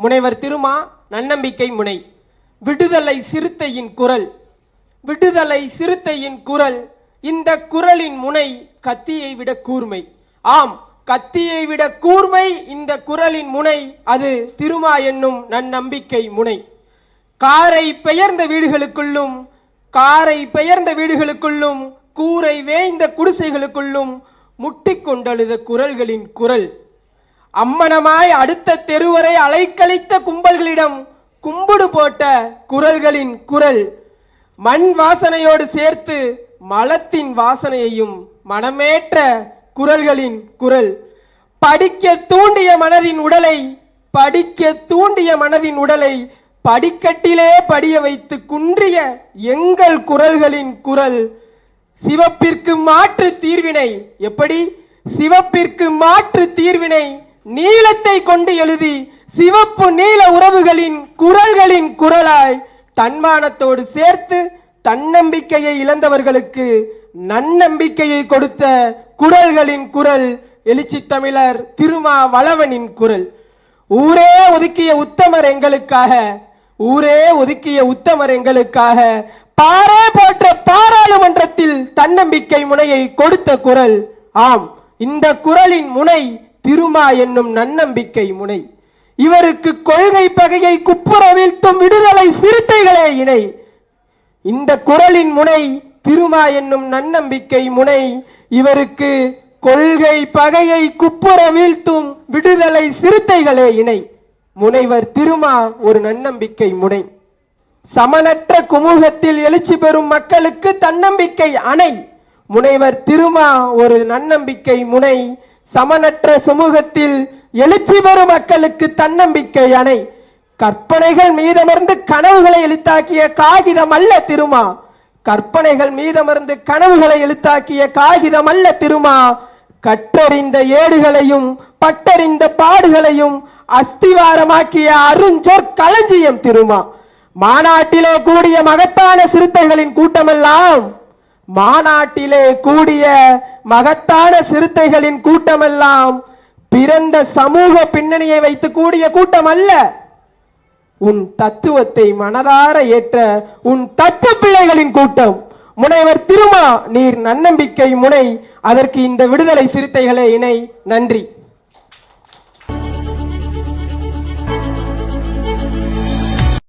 முனைவர் திருமா நன்னம்பிக்கை முனை. விடுதலை சிறுத்தையின் குரல். விடுதலை சிறுத்தையின் குரல். இந்த குரலின் முனை கத்தியை விட கூர்மை. ஆம் கத்தியை விட கூர்மை இந்த குரலின் முனை. அது திருமா என்னும் நன்னம்பிக்கை முனை. காரை பெயர்ந்த வீடுகளுக்குள்ளும் காரை பெயர்ந்த வீடுகளுக்குள்ளும் கூரை வேய்ந்த குடிசைகளுக்குள்ளும் முட்டிக்கொண்டழுத குரல்களின் குரல். அம்மனமாய் அடுத்த தெருவரை அலைக்கழித்த கும்பல்களிடம் கும்பிடு போட்ட குரல்களின் குரல் மண் வாசனையோடு சேர்த்து மலத்தின் வாசனையையும் மனமேற்ற குரல்களின் குரல். படிக்க தூண்டிய மனதின் உடலை படிக்க தூண்டிய மனதின் உடலை படிக்கட்டிலே படிய வைத்து குன்றிய எங்கள் குரல்களின் குரல். சிவப்பிற்கு மாற்று தீர்வினை எப்படி? சிவப்பிற்கு மாற்று தீர்வினை நீளத்தை கொண்டு எழுதி சிவப்பு நீல உறவுகளின் குரல்களின் குரலாய் தன்மானத்தோடு சேர்த்து தன்னம்பிக்கையை இழந்தவர்களுக்கு நன்னம்பிக்கையை கொடுத்த குரல்களின் குரல் எழுச்சி தமிழர் திருமா வளவனின் குரல். ஊரே ஒதுக்கிய உத்தமர் எங்களுக்காக ஊரே ஒதுக்கிய உத்தமர் எங்களுக்காக பாரே போற்ற பாராளுமன்றத்தில் தன்னம்பிக்கை முனையை கொடுத்த குரல். ஆம் இந்த குரலின் முனை திருமா என்னும் நன்னம்பிக்கை முனை. இவருக்கு கொள்கை பகையை குப்புற வீழ்த்தும் விடுதலை சிறுத்தைகளே இணை. இந்த குரலின் முனை திருமா என்னும் நன்னம்பிக்கை முனை. இவருக்கு கொள்கை பகையை குப்புற வீழ்த்தும் விடுதலை சிறுத்தைகளே இணை. முனைவர் திருமா ஒரு நன்னம்பிக்கை முனை. சமனற்ற குமுகத்தில் எழுச்சி பெறும் மக்களுக்கு தன்னம்பிக்கை அணை. முனைவர் திருமா ஒரு நன்னம்பிக்கை முனை. சமனற்ற சமூகத்தில் எழுச்சி பெறும் மக்களுக்கு தன்னம்பிக்கை அணை. கற்பனைகள் மீதமர்ந்து கனவுகளை எழுத்தாக்கிய காகிதம் அல்ல திருமா. கற்பனைகள் மீதமர்ந்து கனவுகளை எழுத்தாக்கிய காகிதம் அல்ல திருமா. கற்றறிந்த ஏடுகளையும் பட்டறிந்த பாடுகளையும் அஸ்திவாரமாக்கிய அருஞ்சொற் களஞ்சியம் திருமா. மாநாட்டிலே கூடிய மகத்தான சிறுத்தைகளின் கூட்டமெல்லாம் மாநாட்டிலே கூடிய மகத்தான சிறுத்தைகளின் கூட்டமெல்லாம் பிறந்த சமூக பின்னணியை வைத்து கூடிய கூட்டம் அல்ல உன் தத்துவத்தை மனதார ஏற்ற உன் தத்து பிள்ளைகளின் கூட்டம். முனைவர் திருமா நீர் நன்னம்பிக்கை முனை. அதற்கு இந்த விடுதலை சிறுத்தைகளே இணை. நன்றி.